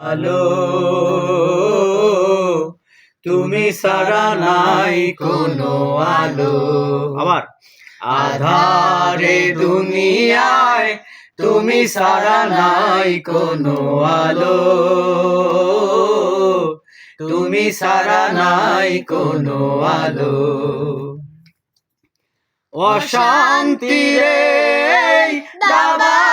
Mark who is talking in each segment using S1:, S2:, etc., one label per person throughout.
S1: আলো তুমি সারা নাই কোনো আলো। আবার। আধারে দুনিয়ায় তুমি সারা নাই কোনো আলো। তুমি সারা নাই কোনো আলো। অশান্তি রে দাবানলে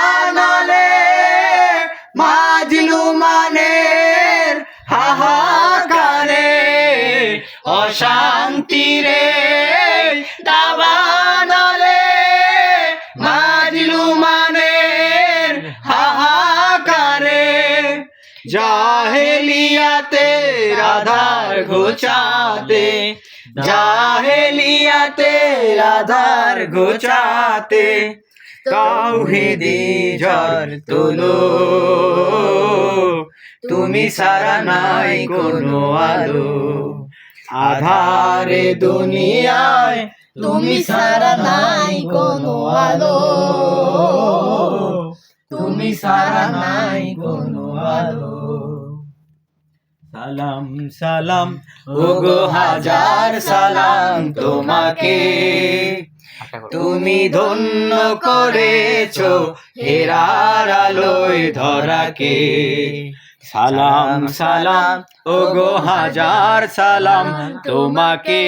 S1: অশান্তি রে, দাবানলে মাজলু মানের হাহাকারে। জাহেলিয়াতে রাধার ঘোচাতে, জাহেলিয়াতে রাধার ঘোচাতে তাওহিদি ঝড় তোলো। তুমি সারা নাই কোনো আলো। আধারে দুনিয়ায়
S2: তুমি সারা নাই কোনো আলো।
S1: তুমি সারা নাই কোনো আলো। সালাম সালাম, ওগো হাজার সালাম তোমাকে। তুমি ধন্য করেছ হেরার আলোয় ধরাকে। সালাম সালাম ওগো হাজার সালাম। তোমাকে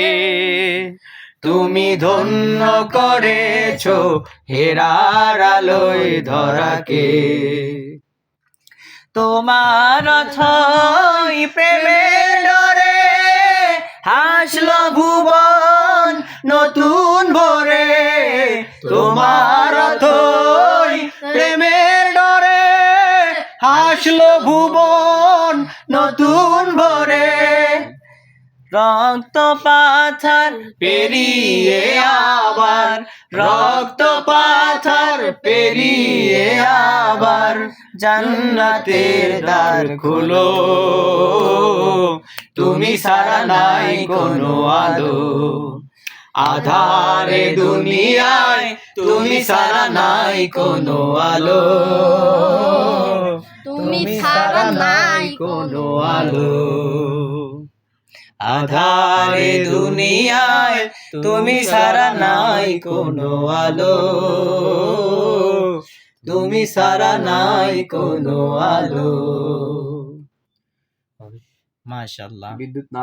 S1: তুমি ধন্য করেছ হেরার আলোয় ধরাকে। তোমার প্রেমের ডরে হাসলো ভুবন হাসলো ভুবন নতুন ভরে। রক্ত পাথর পেরিয়ে আবার, রক্ত পাথর পেরিয়ে আবার জান্নাতের দ্বার খুলো। তুমি সারা নাই কোনো আলো। আধারে দুনিয়ায় তুমি সারা নাই কোনো আলো।
S2: নাই
S1: কোনো আলো। আধারে দুনিয়ায় তুমি সারা নাই কোনো আলো। তুমি সারা নাই কোনো আলো। মাশাল্লাহ বিদ্যুৎ না